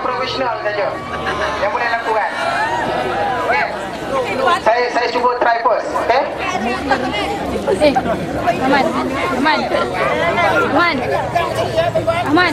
Profesional saja Yang boleh lakukan Okay saya saya cuba try first, okay? Eh, Aman. Aman. Aman. Aman.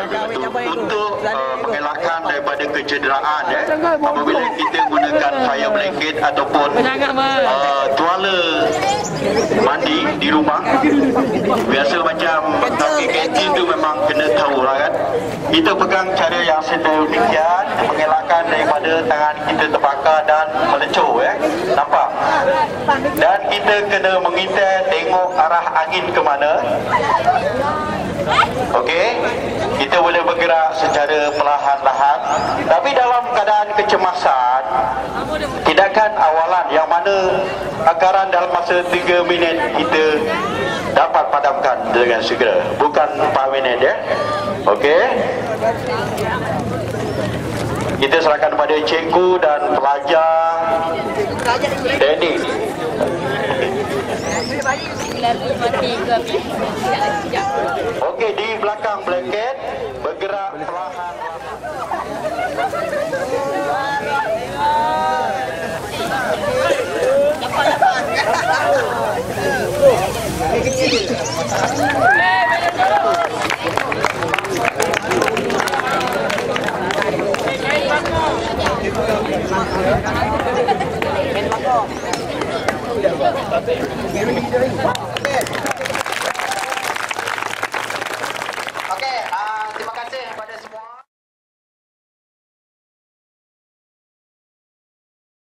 Untuk uh, mengelakkan daripada kecederaan ya, apabila kita gunakan fire blanket ataupun uh, tuala mandi di rumah, biasa macam kaki kantin tu memang kena tahu lah kan. Kita pegang cara yang sedemikian mengelakkan daripada tangan kita terbakar dan melecur ya. Nampak? Dan kita kena mengintai tengok arah angin ke mana. Okey, kita boleh bergerak secara perlahan-lahan. Tapi dalam keadaan kecemasan, mana akaran dalam masa 3 minit kita dapat padamkan dengan segera. Bukan 4 minit ya. Okey. Kita serahkan kepada cikgu dan pelajar teknik. Okey, di belakang blanket Ven,